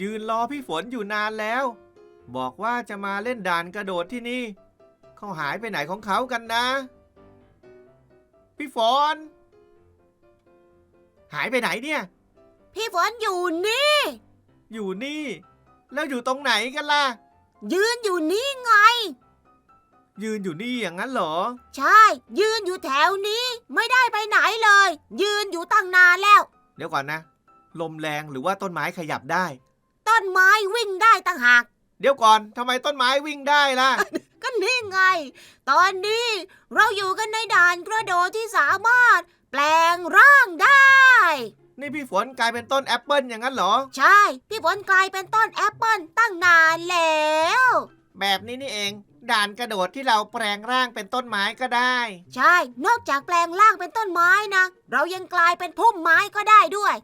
ยืนรอพี่ฝนอยู่นานแล้ว บอกว่าจะมาเล่นด่านกระโดดที่นี่ เขาหายไปไหนของเขากันนะ พี่ฝน หายไปไหนเนี่ย พี่ฝนอยู่นี่ อยู่นี่ แล้วอยู่ตรงไหนกันล่ะ ยืนอยู่นี่ไง ยืนอยู่นี่อย่างนั้นเหรอ ใช่ ยืนอยู่แถวนี้ ไม่ได้ไปไหนเลย ยืนอยู่ตั้งนานแล้ว เดี๋ยวก่อนนะ ลมแรงหรือว่าต้นไม้ขยับได้ต้ นไม้วิ่งได้ตั้งหาก เดี๋ยวก่อนทำไมต้นไม้วิ่งได้ล่ะ ก็นี่ไง ตอนนี้เราอยู่กันในด่านกระโดดที่สามารถแปลงร่างได้ นี่พี่ฝนกลายเป็นต้นแอปเปิลอย่างนั้นเหรอ ใช่ พี่ฝนกลายเป็นต้นแอปเปิลตั้งนานแล้ว แบบนี้นี่เอง ด่านกระโดดที่เราแปลงร่างเป็นต้นไม้ก็ได้ ใช่ นอกจากแปลงร่างเป็นต้นไม้นะ เรายังกลายเป็นพุ่มไม้ก็ได้ด้วย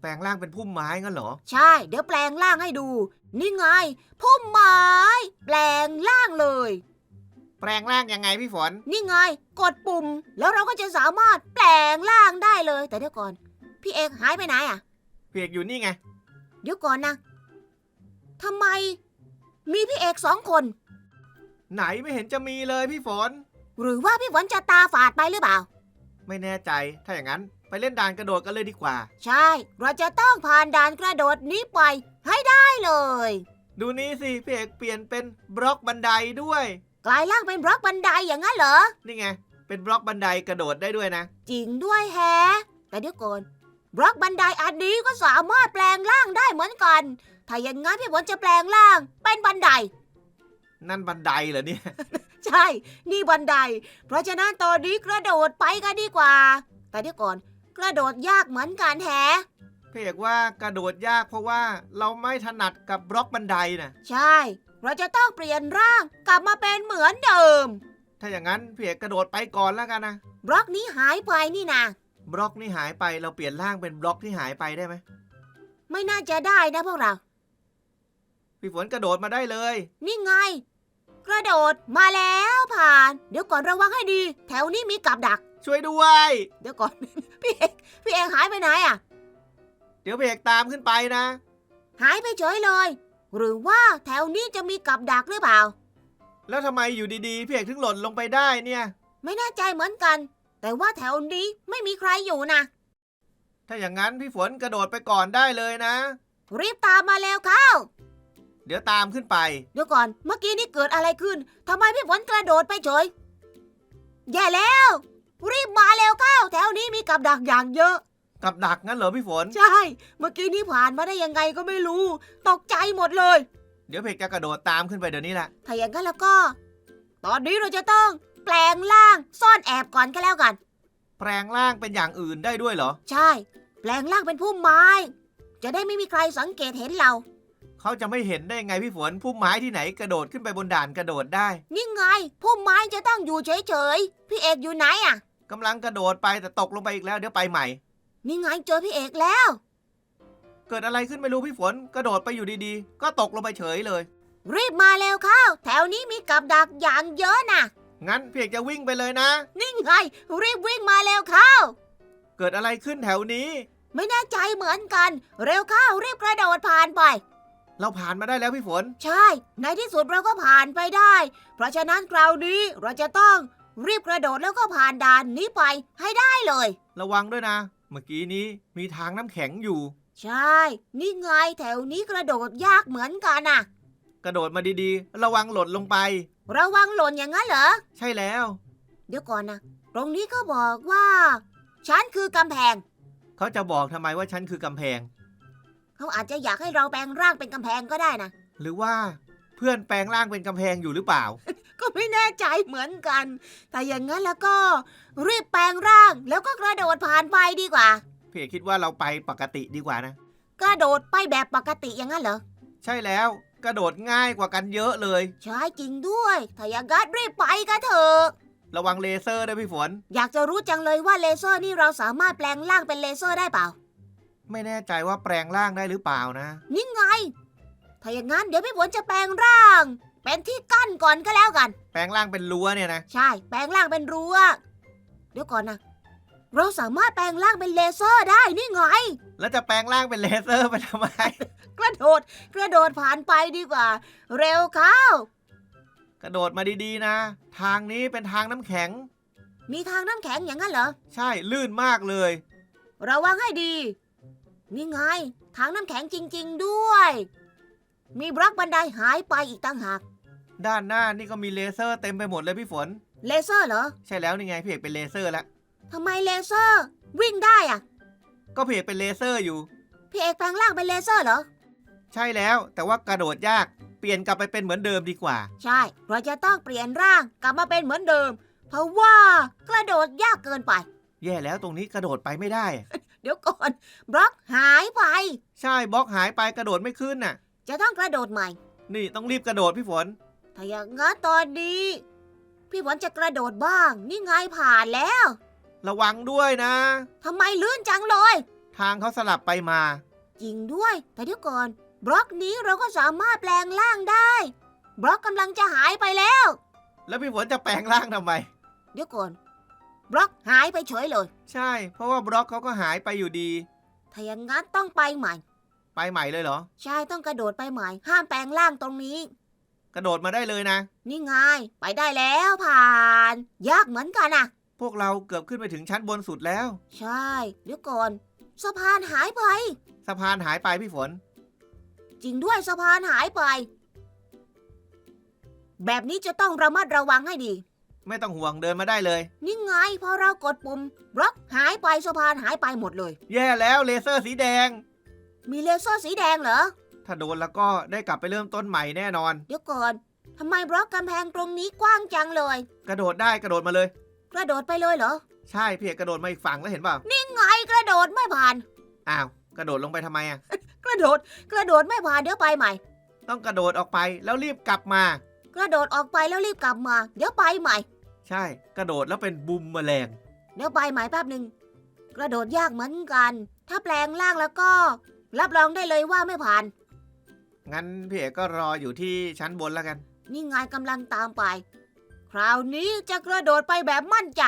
แปลงร่างเป็นพุ่มไม้งั้นเหรอ ใช่ เดี๋ยวแปลงร่างให้ดู นี่ไง พุ่มไม้ แปลงร่างเลย แปลงร่างยังไงพี่ฝน นี่ไง กดปุ่ม แล้วเราก็จะสามารถแปลงร่างได้เลย แต่เดี๋ยวก่อน พี่เอกหายไปไหนอะเพียกอยู่นี่ไง เดี๋ยวก่อนนะทำไม มีพี่เอกสองคน ไหนไม่เห็นจะมีเลยพี่ฝน หรือว่าพี่ฝนจะตาฝาดไปหรือเปล่า ไม่แน่ใจ ถ้าอย่างนั้น ไปเล่นด่านกระโดดกันเลยดีกว่า ใช่ เราจะต้องผ่านด่านกระโดดนี้ไปให้ได้เลย ดูนี้สิพี่เอกเปลี่ยนเป็นบล็อกบันไดด้วย กลายร่างเป็นบล็อกบันไดอย่างนั้นเหรอ นี่ไง เป็นบล็อกบันไดกระโดดได้ด้วยนะ จริงด้วยแฮะ แต่เดี๋ยวก่อนบล็อกบันไดอันนี้ก็สามารถแปลงร่างได้เหมือนกัน ถ้าอย่างงั้นพี่ฝนจะแปลงร่าง เป็นบันได นั่นบันไดเหรอเนี่ย ใช่ นี่บันได เพราะฉะนั้นตอนนี้กระโดดไปกันดีกว่า แต่เดี๋ยวก่อน กระโดดยากเหมือนกันแฮะ พี่เอกว่ากระโดดยากเพราะว่าเราไม่ถนัดกับบล็อกบันไดนะใช่ เราจะต้องเปลี่ยนร่างกลับมาเป็นเหมือนเดิม ถ้าอย่างนั้นพี่เอกกระโดดไปก่อนแล้วกันนะบล็อกนี้หายไปนี่นะบล็อกนี่หายไปเราเปลี่ยนร่างเป็นบล็อกที่หายไปได้ไหมไม่น่าจะได้นะพวกเรา พี่ฝนกระโดดมาได้เลย นี่ไง กระโดดมาแล้วผ่าน เดี๋ยวก่อนระวังให้ดี แถวนี้มีกับดัก ช่วยด้วย เดี๋ยวก่อน พี่เอกพี่เอกหายไปไหนอะ เดี๋ยวพี่เอกตามขึ้นไปนะ หายไปเฉยเลย หรือว่าแถวนี้จะมีกับดักหรือเปล่า แล้วทำไมอยู่ดีๆพี่เอกถึงหล่นลงไปได้เนี่ย ไม่แน่ใจเหมือนกัน แต่ว่าแถวนี้ไม่มีใครอยู่นะ ถ้าอย่างนั้นพี่ฝนกระโดดไปก่อนได้เลยนะ รีบตามมาแล้วเข้า เดี๋ยวตามขึ้นไป เดี๋ยวก่อน เมื่อกี้นี่เกิดอะไรขึ้นทำไมพี่ฝนกระโดดไปเฉย แย่แล้ว รีบมาแล้วเข้า แถวนี้มีกับดักอย่างเยอะ กับดักงั้นเหรอพี่ฝน ใช่ เมื่อกี้นี่ผ่านมาได้ยังไงก็ไม่รู้ ตกใจหมดเลย เดี๋ยวพี่เอกจะกระโดดตามขึ้นไปเดี๋ยวนี้แหละ ถ้าอย่างนั้นแล้วก็ ตอนนี้เราจะต้อง แปลงร่างซ่อนแอบก่อนก็แล้วกัน แปลงร่างเป็นอย่างอื่นได้ด้วยเหรอ ใช่ แปลงร่างเป็นพุ่มไม้ จะได้ไม่มีใครสังเกตเห็นเรา เขาจะไม่เห็นได้ไงพี่ฝนพุ่มไม้ที่ไหนกระโดดขึ้นไปบนด่านกระโดดได้ นี่ไงพุ่มไม้จะต้องอยู่เฉยๆ พี่เอกอยู่ไหนอะ กำลังกระโดดไปแต่ตกลงไปอีกแล้วเดี๋ยวไปใหม่ นี่ไงเจอพี่เอกแล้ว เกิดอะไรขึ้นไม่รู้พี่ฝนกระโดดไปอยู่ดีๆ ก็ตกลงไปเฉยเลย รีบมาเร็วเข้า แถวนี้มีกับดักอย่างเยอะนะงั้นพี่เอกจะวิ่งไปเลยนะ นี่ไง รีบวิ่งมาเร็วเข้า เกิดอะไรขึ้นแถวนี้ ไม่แน่ใจเหมือนกัน เร็วเข้ารีบกระโดดผ่านไป เราผ่านมาได้แล้วพี่ฝน ใช่ ในที่สุดเราก็ผ่านไปได้ เพราะฉะนั้นคราวนี้เราจะต้อง รีบกระโดดแล้วก็ผ่านด่านนี้ไปให้ได้เลย ระวังด้วยนะ เมื่อกี้นี้มีทางน้ำแข็งอยู่ ใช่ นี่ไงแถวนี้กระโดดยากเหมือนกันน่ะ กระโดดมาดีๆ ระวังหล่นลงไป ระวังหล่นอย่างนั้นเหรอ ใช่แล้ว เดี๋ยวก่อนนะ ตรงนี้ก็บอกว่า ฉันคือกำแพง เขาจะบอกทำไมว่าฉันคือกำแพง เขาอาจจะอยากให้เราแปลงร่างเป็นกำแพงก็ได้นะ หรือว่าเพื่อนแปลงร่างเป็นกำแพงอยู่หรือเปล่า ก็ไม่แน่ใจเหมือนกัน แต่อย่างนั้นแล้วก็รีบแปลงร่างแล้วก็กระโดดผ่านไปดีกว่า พี่เอกคิดว่าเราไปปกติดีกว่านะ กระโดดไปแบบปกติอย่างนั้นเหรอ ใช่แล้วกระโดดง่ายกว่ากันเยอะเลย ใช่จริงด้วย ถ้าอย่างนั้นรีบไปกันเถอะ ระวังเลเซอร์ด้วยพี่ฝน อยากจะรู้จังเลยว่าเลเซอร์นี่เราสามารถแปลงร่างเป็นเลเซอร์ได้เปล่า ไม่แน่ใจว่าแปลงร่างได้หรือเปล่านะ นี่ไง ถ้าอย่างนั้นเดี๋ยวพี่ฝนจะแปลงร่าง เป็นที่กั้นก่อนก็แล้วกัน แปลงร่างเป็นรั้วเนี่ยนะ ใช่ แปลงร่างเป็นรั้ว เดี๋ยวก่อนนะ เราสามารถแปลงร่างเป็นเลเซอร์ได้นี่ไง แล้วจะแปลงร่างเป็นเลเซอร์ไปทำไม กระระโดด กระโดดผ่านไปดีกว่า เร็วเข้ากระโดดมาดีๆนะ ทางนี้เป็นทางน้ำแข็ง มีทางน้ำแข็งอย่างนั้นเหรอ ใช่ลื่นมากเลย ระวังให้ดี นี่ไง ทางน้ำแข็งจริง ๆ ด้วย มีบล็อกบันไดหายไปอีกตั้งหาก ด้านหน้านี่ก็มีเลเซอร์เต็มไปหมดเลยพี่ฝน เลเซอร์เหรอใช่แล้วนี่ไงพี่เอกเป็นเลเซอร์แล้วทำไมเลเซอร์ วิ่งได้อะก็พี่เอกเป็นเลเซอร์อยู่ พี่เอกแปลงร่างเป็นเลเซอร์เหรอ ใช่แล้วแต่ว่ากระโดดยากเปลี่ยนกลับไปเป็นเหมือนเดิมดีกว่า ใช่เราจะต้องเปลี่ยนร่างกลับมาเป็นเหมือนเดิม เพราะว่ากระโดดยากเกินไป แย่แล้วตรงนี้กระโดดไปไม่ได้เดี๋ยวก่อน บล็อกหายไป ใช่บล็อกหายไปกระโดดไม่ขึ้นน่ะ จะต้องกระโดดใหม่ นี่ต้องรีบกระโดดพี่ฝน ถ้าอย่างงั้นตอนนี้ พี่ฝนจะกระโดดบ้าง นี่ไงผ่านแล้วระวังด้วยนะ ทำไมลื่นจังเลย ทางเขาสลับไปมา จริงด้วย แต่เดี๋ยวก่อน บล็อกนี้เราก็สามารถแปลงร่างได้ บล็อกกำลังจะหายไปแล้ว แล้วพี่ฝนจะแปลงร่างทำไม เดี๋ยวก่อน บล็อกหายไปเฉยเลย ใช่ เพราะว่าบล็อกเขาก็หายไปอยู่ดี ถ้าอย่างงั้นต้องไปใหม่ ไปใหม่เลยเหรอ ใช่ต้องกระโดดไปใหม่ ห้ามแปลงร่างตรงนี้ กระโดดมาได้เลยนะ นี่ไงไปได้แล้วผ่าน ยากเหมือนกันอะพวกเราเกือบขึ้นไปถึงชั้นบนสุดแล้ว ใช่เดี๋ยวก่อนสะพานหายไป สะพานหายไปพี่ฝน จริงด้วยสะพานหายไป แบบนี้จะต้องระมัดระวังให้ดี ไม่ต้องห่วงเดินมาได้เลย นี่ไงพอเรากดปุ่มบล็อกหายไปสะพานหายไปหมดเลย แย่แล้วเลเซอร์สีแดง มีเลเซอร์สีแดงเหรอ ถ้าโดนแล้วก็ได้กลับไปเริ่มต้นใหม่แน่นอน เดี๋ยวก่อนทำไมบล็อกกำแพงตรงนี้กว้างจังเลย กระโดดได้กระโดดมาเลย กระโดดไปเลยเหรอ ใช่พี่เอกกระโดดมาอีกฝั่งแล้วเห็นเปล่าไงกระโดดไม่ผ่าน อ้าว กระโดดลงไปทำไมอะ กระโดด กระโดดไม่ผ่านเดี๋ยวไปใหม่ ต้องกระโดดออกไปแล้วรีบกลับมา กระโดดออกไปแล้วรีบกลับมา เดี๋ยวไปใหม่ ใช่ กระโดดแล้วเป็นบุมแมลง เดี๋ยวไปใหม่แป๊บหนึ่งกระโดดยากเหมือนกัน ถ้าแปลงร่างแล้วก็ รับรองได้เลยว่าไม่ผ่าน งั้นพี่เอกก็รออยู่ที่ชั้นบนแล้วกัน นี่ไงกำลังตามไป คราวนี้จะกระโดดไปแบบมั่นใจ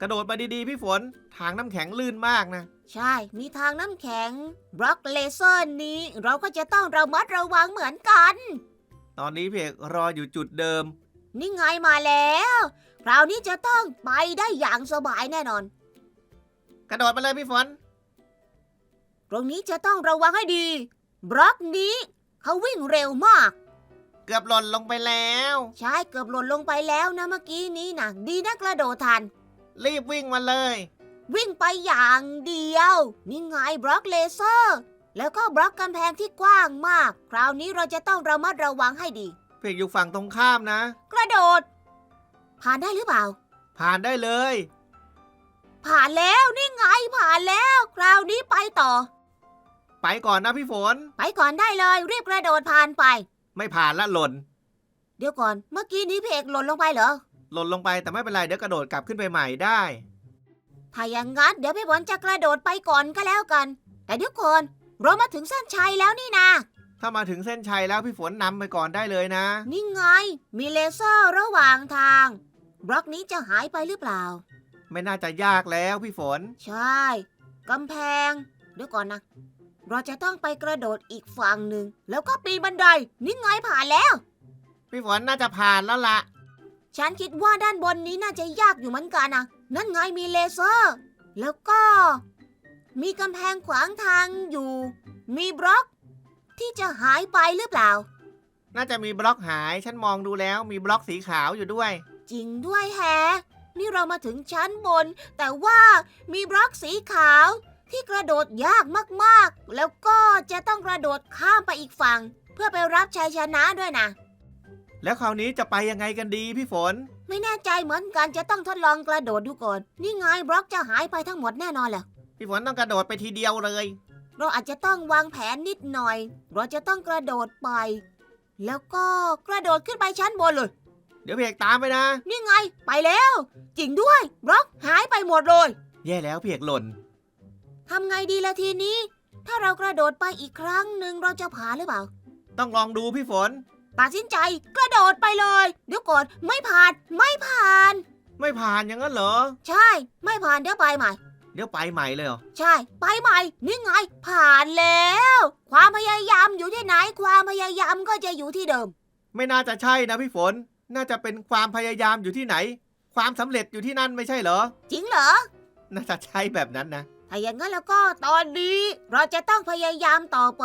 กระโดดมาดีๆ พี่ฝน ทางน้ำแข็งลื่นมากนะ ใช่ มีทางน้ำแข็ง บล็อกเลเซอร์นี้ เราก็จะต้องระมัดระวังเหมือนกัน ตอนนี้พี่เอกรออยู่จุดเดิม นี่ไงมาแล้ว คราวนี้จะต้องไปได้อย่างสบายแน่นอน กระโดดมาเลยพี่ฝน ตรงนี้จะต้องระวังให้ดี บล็อกนี้เขาวิ่งเร็วมาก เกือบหล่นลงไปแล้ว ใช่เกือบหล่นลงไปแล้วนะเมื่อกี้นี้นะดีนะกระโดดทัน รีบวิ่งมาเลย วิ่งไปอย่างเดียวนี่ไงบล็อกเลเซอร์ แล้วก็บล็อกกำแพงที่กว้างมาก คราวนี้เราจะต้องระมัดระวังให้ดีพี่เอกอยู่ฝั่งตรงข้ามนะ กระโดด ผ่านได้หรือเปล่า ผ่านได้เลย ผ่านแล้วนี่ไงผ่านแล้ว คราวนี้ไปต่อ ไปก่อนนะพี่ฝน ไปก่อนได้เลยรีบกระโดดผ่านไป ไม่ผ่านละหล่น เดี๋ยวก่อน เมื่อกี้นี้พี่เอกหล่นลงไปเหรอ หล่นลงไปแต่ไม่เป็นไรเดี๋ยวกระโดดกลับขึ้นไปใหม่ได้ ถ้าอย่างงั้นเดี๋ยวพี่บอลจะกระโดดไปก่อนก็แล้วกัน แต่เดี๋ยวก่อนเรามาถึงเส้นชัยแล้วนี่นะถ้ามาถึงเส้นชัยแล้วพี่ฝนนำไปก่อนได้เลยนะ นี่ไง มีเลเซอร์ระหว่างทาง บล็อกนี้จะหายไปหรือเปล่า ไม่น่าจะยากแล้วพี่ฝน ใช่ กำแพง เดี๋ยวก่อนนะ เราจะต้องไปกระโดดอีกฝั่งหนึ่ง แล้วก็ปีนบันไดนี่ไงผ่านแล้ว พี่ฝนน่าจะผ่านแล้วละฉันคิดว่าด้านบนนี้น่าจะยากอยู่เหมือนกันนะนั่นไงมีเลเซอร์ แล้วก็ มีกำแพงขวางทางอยู่ มีบล็อก ที่จะหายไปหรือเปล่า น่าจะมีบล็อกหาย ฉันมองดูแล้วมีบล็อกสีขาวอยู่ด้วย จริงด้วยแฮะนี่เรามาถึงชั้นบน แต่ว่ามีบล็อกสีขาว ที่กระโดดยากมากๆ แล้วก็จะต้องกระโดดข้ามไปอีกฝั่ง เพื่อไปรับชัยชนะด้วยนะ แล้วคราวนี้จะไปยังไงกันดีพี่ฝน ไม่แน่ใจเหมือนกันจะต้องทดลองกระโดดดูก่อน นี่ไงบล็อกจะหายไปทั้งหมดแน่นอนแหละพี่ฝนต้องกระโดดไปทีเดียวเลย เราอาจจะต้องวางแผนนิดหน่อย เราจะต้องกระโดดไป แล้วก็กระโดดขึ้นไปชั้นบนเลย เดี๋ยวพี่เอกตามไปนะ นี่ไงไปแล้ว จริงด้วยบล็อกหายไปหมดเลย แย่แล้วพี่เอกหล่น ทำไงดีละทีนี้ ถ้าเรากระโดดไปอีกครั้งหนึ่งเราจะผ่านหรือเปล่า ต้องลองดูพี่ฝน ตัดสินใจกระโดดไปเลย เดี๋ยวก่อนไม่ผ่านไม่ผ่าน ไม่ผ่านอย่างนั้นเหรอ ใช่ ไม่ผ่านเดี๋ยวไปใหม่ เดี๋ยวไปใหม่เลยเหรอ ใช่ ไปใหม่นี่ไง ผ่านแล้ว ความพยความพยายามก็จะอยู่ที่เดิม ไม่น่าจะใช่นะพี่ฝน น่าจะเป็นความพยายามอยู่ที่ไหน ความสำเร็จอยู่ที่นั่นไม่ใช่เหรอ จริงเหรอ น่าจะใช่แบบนั้นนะ ถ้าอย่างนั้นแล้วก็ตอนนี้เราจะต้องพยายามต่อไป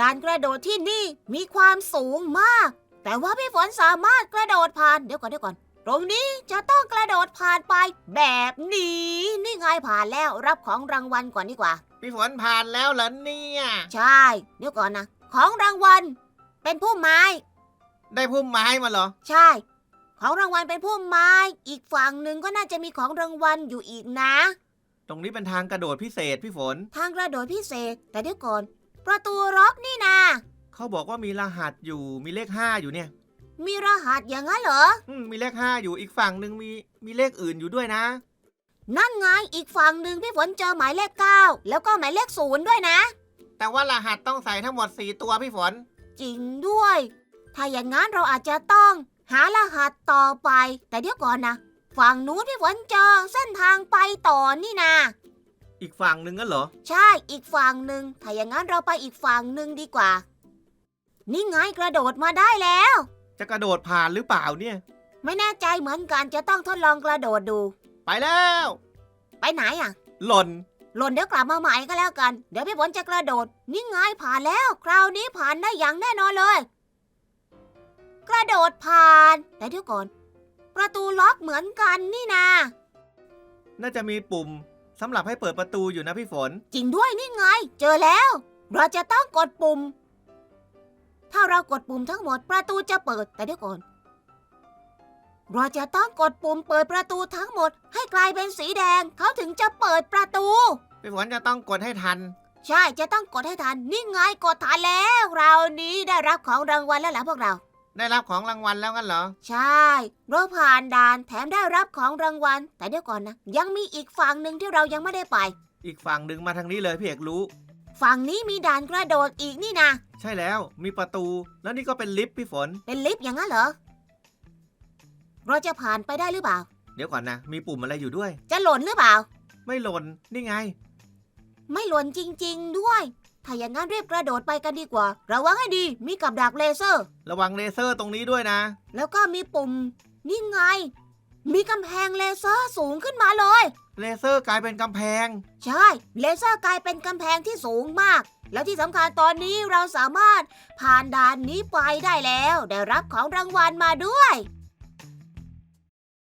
ด่านกระโดดที่นี่มีความสูงมาก แต่ว่าพี่ฝนสามารถกระโดดผ่านเดี๋ยวก่อนเดี๋ยวก่อน ตรงนี้จะต้องกระโดดผ่านไปแบบนี้ นี่ไงผ่านแล้วรับของรางวัลก่อนดีกว่า พี่ฝนผ่านแล้วเหรอเนี่ย ใช่ เดี๋ยวก่อนนะ ของรางวัล เป็นผู้ไม้ ได้พุ่มไม้มาเหรอ ใช่ ของรางวัลเป็นผู้ไม้ อีกฝั่งหนึ่งก็น่าจะมีของรางวัลอยู่อีกนะ ตรงนี้เป็นทางกระโดดพิเศษพี่ฝน ทางกระโดดพิเศษ แต่เดี๋ยวก่อน ประตูล็อกนี่นะเขาบอกว่ามีรหัสอยู่มีเลขห้าอยู่เนี่ย มีรหัสอย่างนั้นเหรอ อืมมีเลขห้าอยู่อีกฝั่งหนึ่งมีมีเลขอื่นอยู่ด้วยนะ นั่นไงอีกฝั่งหนึ่งพี่ฝนเจอหมายเลขเก้าแล้วก็หมายเลขศูนย์ด้วยนะ แต่ว่ารหัสต้องใส่ทั้งหมดสี่ตัวพี่ฝน จริงด้วย ถ้าอย่างนั้นเราอาจจะต้อง หารหัสต่อไป แต่เดี๋ยวก่อนนะ ฝั่งนู้นพี่ฝนเจอเส้นทางไปต่อนี่นะ อีกฝั่งหนึ่งก็เหรอ ใช่อีกฝั่งหนึ่งถ้าอย่างนั้นเราไปอีกฝั่งหนึ่งดีกว่า นี่ไงกระโดดมาได้แล้ว จะกระโดดผ่านหรือเปล่าเนี่ย ไม่แน่ใจเหมือนกันจะต้องทดลองกระโดดดู ไปแล้ว ไปไหนอะ หล่น หล่นเดี๋ยวกลับมาใหม่ก็แล้วกัน เดี๋ยวพี่ฝนจะกระโดด นี่ไงผ่านแล้ว คราวนี้ผ่านได้อย่างแน่นอนเลย กระโดดผ่านแต่เดี๋ยวก่อน ประตูล็อกเหมือนกันนี่นา น่าจะมีปุ่มสำหรับให้เปิดประตูอยู่นะพี่ฝน จริงด้วยนี่ไง เจอแล้ว เราจะต้องกดปุ่ม ถ้าเรากดปุ่มทั้งหมดประตูจะเปิดแต่เดี๋ยวก่อน เราจะต้องกดปุ่มเปิดประตูทั้งหมด ให้กลายเป็นสีแดงเขาถึงจะเปิดประตู พี่ฝนจะต้องกดให้ทัน ใช่จะต้องกดให้ทัน นี่ไงกดทันแล้วเรานี้ได้รับของรางวัลแล้วล่ะพวกเรา ได้รับของรางวัลแล้วกันเหรอ ใช่เราผ่านด่านแถมได้รับของรางวัล แต่เดี๋ยวก่อนนะ ยังมีอีกฝั่งหนึ่งที่เรายังไม่ได้ไป อีกฝั่งดึงมาทางนี้เลยพี่เอกรู้ ฝั่งนี้มีด่านกระโดดอีกนี่นะใช่แล้วมีประตูแล้วนี่ก็เป็นลิฟต์พี่ฝน เป็นลิฟต์อย่างนั้นเหรอ เราจะผ่านไปได้หรือเปล่า เดี๋ยวก่อนนะ มีปุ่มอะไรอยู่ด้วย จะหล่นหรือเปล่า ไม่หล่นนี่ไง ไม่หล่นจริง ๆ ด้วย ถ้าอย่างนั้นรีบกระโดดไปกันดีกว่า ระวังให้ดี มีกับดักเลเซอร์ ระวังเลเซอร์ตรงนี้ด้วยนะ แล้วก็มีปุ่ม นี่ไง มีกำแพงเลเซอร์สูงขึ้นมาเลย เลเซอร์กลายเป็นกำแพง ใช่ เลเซอร์กลายเป็นกำแพงที่สูงมาก แล้วที่สำคัญตอนนี้เราสามารถผ่านด่านนี้ไปได้แล้ว ได้รับของรางวัลมาด้วย